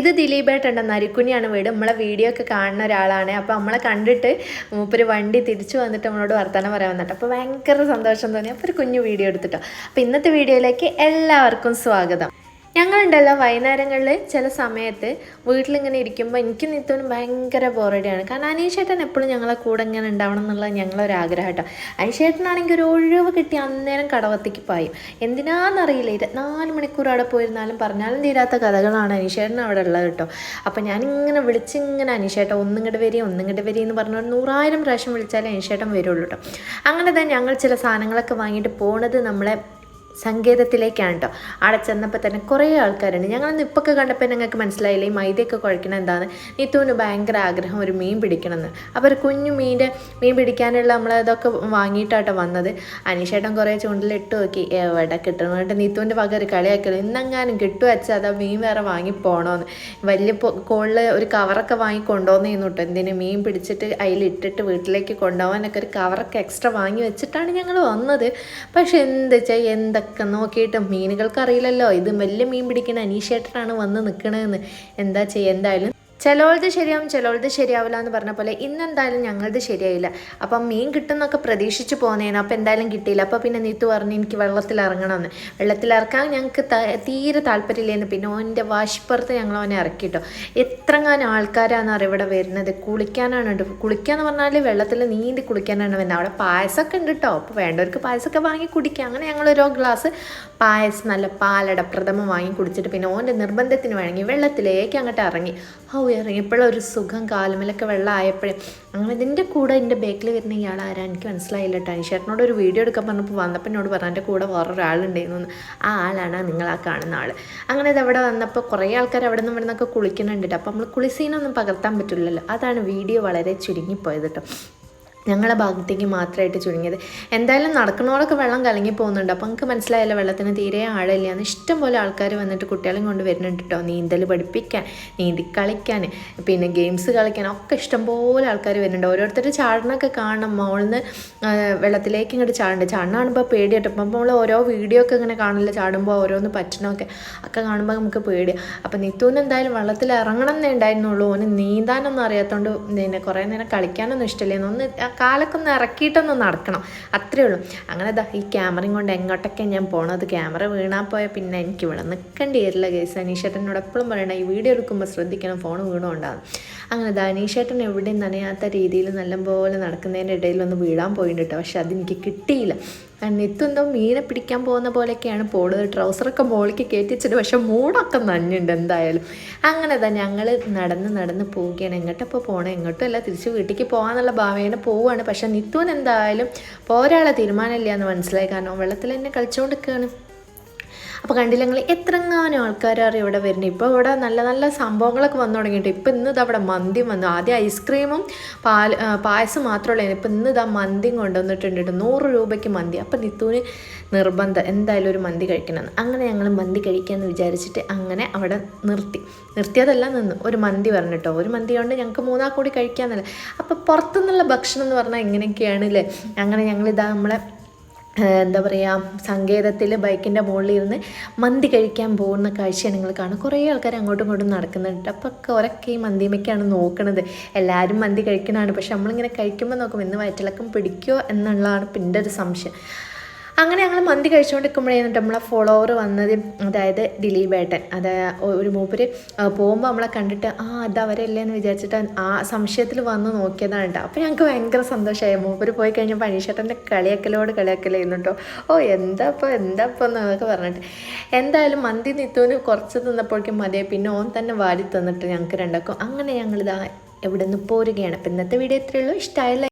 ഇത് ദിലീപേട്ടുണ്ട് നരിക്കുനിയാണ് വീട്. നമ്മളെ വീഡിയോ ഒക്കെ കാണുന്ന ഒരാളാണ്. അപ്പോൾ നമ്മളെ കണ്ടിട്ട് മൂപ്പര് വണ്ടി തിരിച്ചു വന്നിട്ട് നമ്മളോട് വർത്തമാനം പറയാൻ വന്നിട്ട്. അപ്പോൾ ഭയങ്കര സന്തോഷം തോന്നി. അപ്പോൾ ഒരു കുഞ്ഞു വീഡിയോ എടുത്തിട്ടോ. അപ്പോൾ ഇന്നത്തെ വീഡിയോയിലേക്ക് എല്ലാവർക്കും സ്വാഗതം. ഞങ്ങളുണ്ടല്ലോ വൈകുന്നേരങ്ങളിൽ ചില സമയത്ത് വീട്ടിലിങ്ങനെ ഇരിക്കുമ്പോൾ എനിക്ക് നിത്തോനും ഭയങ്കര ബോറടിയാണ്. കാരണം അനീഷേട്ടൻ എപ്പോഴും ഞങ്ങളെ കൂടെ ഇങ്ങനെ ഉണ്ടാവണം എന്നുള്ള ഞങ്ങളൊരു ആഗ്രഹം കേട്ടോ അനീഷേട്ടനാണെങ്കിൽ ഒരു ഒഴിവ് കിട്ടി അന്നേരം കടവത്തേക്ക് പായും. എന്തിനാണെന്നറിയില്ല ഇരുപത്തിനാല് മണിക്കൂർ അവിടെ പോയിരുന്നാലും പറഞ്ഞാലും തീരാത്ത കഥകളാണ് അനീഷേട്ടൻ അവിടെ ഉള്ളത് കേട്ടോ. അപ്പോൾ ഞാനിങ്ങനെ വിളിച്ചിങ്ങനെ അനീഷേട്ടൻ ഒന്നിങ്ങോട്ട് വരി ഒന്നിങ്ങോട്ട് വരി എന്ന് പറഞ്ഞ നൂറായിരം പ്രാവശ്യം വിളിച്ചാലേ അനീഷേട്ടൻ വരുള്ളൂ കേട്ടോ. അങ്ങനെ തന്നെ ഞങ്ങൾ ചില സാധനങ്ങളൊക്കെ വാങ്ങിയിട്ട് പോണത് നമ്മളെ സങ്കേതത്തിലേക്കാണ് കേട്ടോ അവിടെ ചെന്നപ്പോൾ തന്നെ കുറേ ആൾക്കാരുണ്ട്. ഞങ്ങളന്ന് ഇപ്പൊക്കെ കണ്ടപ്പോൾ ഞങ്ങൾക്ക് മനസ്സിലായില്ല ഈ മൈദയൊക്കെ കുഴക്കണം എന്താണ് നീത്തുവിന് ഭയങ്കര ആഗ്രഹം ഒരു മീൻ പിടിക്കണമെന്ന് അപ്പോൾ ഒരു കുഞ്ഞു മീന്റെ മീൻ പിടിക്കാനുള്ള നമ്മൾ ഇതൊക്കെ വാങ്ങിയിട്ടാട്ടോ വന്നത്. അനീഷേട്ടൻ കുറേ ചൂണ്ടിലിട്ട് നോക്കി എവിടെ കിട്ടണം? എന്നിട്ട് നീത്തുവിന്റെ ഒരു കളിയാക്കലും ഇന്നെങ്ങാനും കിട്ടുക വെച്ചാൽ അതാ മീൻ വേറെ വാങ്ങി വലിയ കോളിൽ ഒരു കവറൊക്കെ വാങ്ങി കൊണ്ടുവന്നിരുന്നു കേട്ടോ എന്തിന് മീൻ പിടിച്ചിട്ട് അതിലിട്ടിട്ട് വീട്ടിലേക്ക് കൊണ്ടുപോകാനൊക്കെ ഒരു കവറൊക്കെ എക്സ്ട്രാ വാങ്ങി വെച്ചിട്ടാണ് ഞങ്ങൾ വന്നത്. പക്ഷെ എന്ത് വെച്ചാൽ എന്തൊക്കെ നോക്കിയിട്ട് മീനുകൾക്ക് അറിയില്ലല്ലോ ഇത് വലിയ മീൻ പിടിക്കുന്ന അനീഷേട്ടനാണ് വന്ന് നിൽക്കണതെന്ന് എന്താ ചെയ്യുക എന്തായാലും ചിലവളത് ശരിയാവും ചിലവളത് ശരിയാവില്ല എന്ന് പറഞ്ഞ പോലെ ഇന്നെന്തായാലും ഞങ്ങളത് ശരിയായില്ല. അപ്പം മീൻ കിട്ടുന്നൊക്കെ പ്രതീക്ഷിച്ച് പോകുന്നതിന് അപ്പം എന്തായാലും കിട്ടിയില്ല. അപ്പോൾ പിന്നെ നീത്തു പറഞ്ഞ് എനിക്ക് വെള്ളത്തിൽ ഇറങ്ങണമെന്ന് വെള്ളത്തിൽ ഇറക്കാൻ ഞങ്ങൾക്ക് തീരെ താല്പര്യമില്ലെന്ന് പിന്നെ ഓന്റെ വാശിപ്പുറത്ത് ഞങ്ങൾ അവനെ ഇറക്കിട്ടോ. എത്രങ്ങാനും ആൾക്കാരാണ് ഇവിടെ വരുന്നത്. കുളിക്കാനാണ് കുളിക്കുക കുളിക്കാന്ന് പറഞ്ഞാൽ വെള്ളത്തിൽ നീന്തി കുളിക്കാനാണ് വരുന്നത്. അവിടെ പായസമൊക്കെ ഉണ്ട് കേട്ടോ അപ്പോൾ വേണ്ടവർക്ക് പായസമൊക്കെ വാങ്ങി കുടിക്കുക അങ്ങനെ ഞങ്ങൾ ഓരോ ഗ്ലാസ് പായസം നല്ല പാലട പ്രഥമം വാങ്ങി കുടിച്ചിട്ട് പിന്നെ ഓന്റെ നിർബന്ധത്തിന് വഴങ്ങി വെള്ളത്തിലേക്ക് അങ്ങോട്ട് ഇറങ്ങി. ഓ ഇറങ്ങിയപ്പോഴും ഒരു സുഖം കാലുമലൊക്കെ വെള്ളം ആയപ്പോഴേ അങ്ങനെ ഇതിന്റെ കൂടെ എന്റെ ബേക്കിൽ വരുന്ന ഇയാൾ ആരാ? എനിക്ക് മനസ്സിലായില്ല കേട്ടോ ഒരു വീഡിയോ എടുക്കാൻ പറഞ്ഞപ്പോൾ വന്നപ്പോൾ എന്നോട് പറഞ്ഞു എന്റെ കൂടെ വേറൊരാളുണ്ടായിരുന്നു. ആ ആളാണ് നിങ്ങൾ ആ കാണുന്ന ആൾ അങ്ങനെ ഇത് അവിടെ വന്നപ്പോൾ കുറേ ആൾക്കാർ അവിടെ നിന്ന് ഇവിടെ നിന്നൊക്കെ കുളിക്കുന്നുണ്ട്. അപ്പോൾ നമ്മൾ കുളിസീനൊന്നും പകർത്താൻ പറ്റില്ലല്ലോ. അതാണ് വീഡിയോ വളരെ ചുരുങ്ങിപ്പോയത് കേട്ടോ ഞങ്ങളുടെ ഭാഗത്തേക്ക് മാത്രമായിട്ട് ചുരുങ്ങിയത്. എന്തായാലും നടക്കണോടൊക്കെ വെള്ളം കലങ്ങി പോകുന്നുണ്ട്. അപ്പം നമുക്ക് മനസ്സിലായല്ലോ വെള്ളത്തിന് തീരെ ആഴമില്ല. എന്ന് ഇഷ്ടം പോലെ ആൾക്കാർ വന്നിട്ട് കുട്ടികളെയും കൊണ്ട് വരുന്നുണ്ട് കേട്ടോ നീന്തൽ പഠിപ്പിക്കാൻ നീന്തി കളിക്കാൻ പിന്നെ ഗെയിംസ് കളിക്കാൻ ഒക്കെ ഇഷ്ടംപോലെ ആൾക്കാർ വരുന്നുണ്ട്. ഓരോരുത്തരുടെ ചാടണമൊക്കെ കാണണം. മോളിൽ നിന്ന് വെള്ളത്തിലേക്ക് ഇങ്ങോട്ട് ചാടുന്നുണ്ട് ചാടണം കാണുമ്പോൾ പേടിയായിട്ട് അപ്പം നമ്മൾ ഓരോ വീഡിയോ ഒക്കെ ഇങ്ങനെ കാണില്ല ചാടുമ്പോൾ ഓരോന്ന് പറ്റണമൊക്കെ ഒക്കെ കാണുമ്പോൾ നമുക്ക് പേടിയാണ് അപ്പം നിത്തൂന് എന്തായാലും വെള്ളത്തിൽ ഇറങ്ങണം എന്നേ ഉണ്ടായിരുന്നുള്ളൂ. ഓന് നീന്താനൊന്നും അറിയാത്തതുകൊണ്ട് പിന്നെ കുറേ നേരം കളിക്കാനൊന്നും ഇഷ്ടമില്ലായിരുന്നു ഒന്ന് ആ കാലൊക്കെ ഒന്ന് ഇറക്കിയിട്ടൊന്ന് നടക്കണം. അത്രേ ഉള്ളൂ. അങ്ങനെ ദാ ഈ ക്യാമറയും കൊണ്ട് എങ്ങോട്ടൊക്കെ ഞാൻ പോണത്. ക്യാമറ വീണാൽ പോയാൽ പിന്നെ എനിക്ക് ഇവിടെ നിൽക്കേണ്ടി വരില്ല കേസ് അനീഷേട്ടനോട് എപ്പോഴും പറയണം ഈ വീഡിയോ എടുക്കുമ്പോൾ ശ്രദ്ധിക്കണം ഫോൺ വീണുകൊണ്ടാണ് അങ്ങനെ ദാ അനീഷേട്ടൻ എവിടെയും നനയാത്ത രീതിയിൽ നല്ലപോലെ നടക്കുന്നതിന്റെ ഇടയിൽ ഒന്ന് വീഴാൻ പോയിട്ടുണ്ട് പക്ഷെ അതെനിക്ക് കിട്ടിയില്ല. നെത്തെന്തോ മീനെ പിടിക്കാൻ പോകുന്ന പോലെയൊക്കെയാണ് പോണത്. ട്രൗസറൊക്കെ മോളിക്ക് കയറ്റിച്ചിട്ട് പക്ഷെ മൂടൊക്കെ നഞ്ഞുണ്ട് എന്തായാലും. അങ്ങനെ തന്നെ ഞങ്ങൾ നടന്ന് നടന്ന് പോവുകയാണ്. എങ്ങോട്ടപ്പോൾ പോകണം എങ്ങോട്ടും അല്ല തിരിച്ച് വീട്ടിലേക്ക് പോകാന്നുള്ള ഭാവേന പോവുകയാണ് പക്ഷെ നിത്തുവിന് എന്തായാലും പോരാളെ തീരുമാനമില്ല എന്ന് മനസ്സിലായി. കാരണം വെള്ളത്തിൽ തന്നെ കളിച്ചുകൊണ്ടിരിക്കുകയാണ് അപ്പോൾ കണ്ടില്ല ഞങ്ങൾ എത്രങ്ങാനും ആൾക്കാരാണ് ഇവിടെ വരുന്നത്. ഇപ്പോൾ ഇവിടെ നല്ല നല്ല സംഭവങ്ങളൊക്കെ വന്നു തുടങ്ങിയിട്ട് ഇപ്പോൾ ഇന്ന് ഇതാ അവിടെ മന്തി വന്നു. ആദ്യം ഐസ്ക്രീമും പാൽ പായസം മാത്രമല്ല ഇപ്പോൾ ഇന്ന് ഇതാ മന്തിയും കൊണ്ടുവന്നിട്ടുണ്ട് നൂറ് രൂപയ്ക്ക് മന്തി. അപ്പോൾ നിത്തുവിന് നിർബന്ധം എന്തായാലും ഒരു മന്തി കഴിക്കണം അങ്ങനെ ഞങ്ങൾ മന്തി കഴിക്കാമെന്ന് വിചാരിച്ചിട്ട് അങ്ങനെ അവിടെ നിർത്തി. നിർത്തിയതല്ല നിന്ന്. ഒരു മന്തി പറഞ്ഞിട്ടോ ഒരു മന്തി കൊണ്ട് ഞങ്ങൾക്ക് മൂന്നാൾ കൂടി കഴിക്കാമെന്നല്ല. അപ്പോൾ പുറത്തുനിന്നുള്ള ഭക്ഷണം എന്ന് പറഞ്ഞാൽ എങ്ങനെയൊക്കെയാണ് അല്ലേ? അങ്ങനെ ഞങ്ങളിതാ നമ്മളെ എന്താ പറയുക സങ്കേതത്തിൽ ബൈക്കിന്റെ മുകളിൽ ഇരുന്ന് മന്തി കഴിക്കാൻ പോകുന്ന കാഴ്ചയാണ് നിങ്ങൾ കാണും കുറേ ആൾക്കാർ അങ്ങോട്ടും ഇങ്ങോട്ടും നടക്കുന്നുണ്ട്. അപ്പോൾ ഒരൊക്കെ ഈ മന്തിമയ്ക്കാണ് നോക്കുന്നത് എല്ലാവരും മന്തി കഴിക്കണതാണ്. പക്ഷെ നമ്മളിങ്ങനെ കഴിക്കുമ്പോൾ നോക്കും ഇന്ന് വയറ്റിളക്കം പിടിക്കുമോ എന്നുള്ളതാണ് പിന്നെ ഒരു സംശയം. അങ്ങനെ ഞങ്ങൾ മന്തി കഴിച്ചുകൊണ്ടിരിക്കുമ്പോഴേ നമ്മളെ ഫോളോവർ വന്നത് അതായത് ദിലീപ് ഏട്ടൻ. അതായത് ഒരു മൂപ്പര് പോകുമ്പോൾ നമ്മളെ കണ്ടിട്ട് ആ അത് അവരല്ലേ എന്ന് വിചാരിച്ചിട്ട് ആ സംശയത്തിൽ വന്ന് നോക്കിയതാണ് കേട്ടോ. അപ്പോൾ ഞങ്ങൾക്ക് ഭയങ്കര സന്തോഷമായി. മൂപ്പര് പോയി കഴിഞ്ഞപ്പോൾ അനീഷേട്ടന്റെ കളിയാക്കലോട് കളിയാക്കലായിരുന്നു കേട്ടോ. ഓ എന്താ ഇപ്പോൾ എന്താ എന്നൊക്കെ പറഞ്ഞിട്ട്. എന്തായാലും മന്തി നിത്തുവിന് കുറച്ച് തിന്നപ്പോഴേക്കും മതിയായി പിന്നെ ഓൻ തന്നെ വാരി തന്നിട്ട് ഞങ്ങൾക്ക് രണ്ടാക്കും. അങ്ങനെ ഞങ്ങളിതാ എവിടെ നിന്ന് പോരുകയാണ്. അപ്പം ഇന്നത്തെ വീഡിയോ എത്രയുള്ളൂ ഇഷ്ടമായില്ല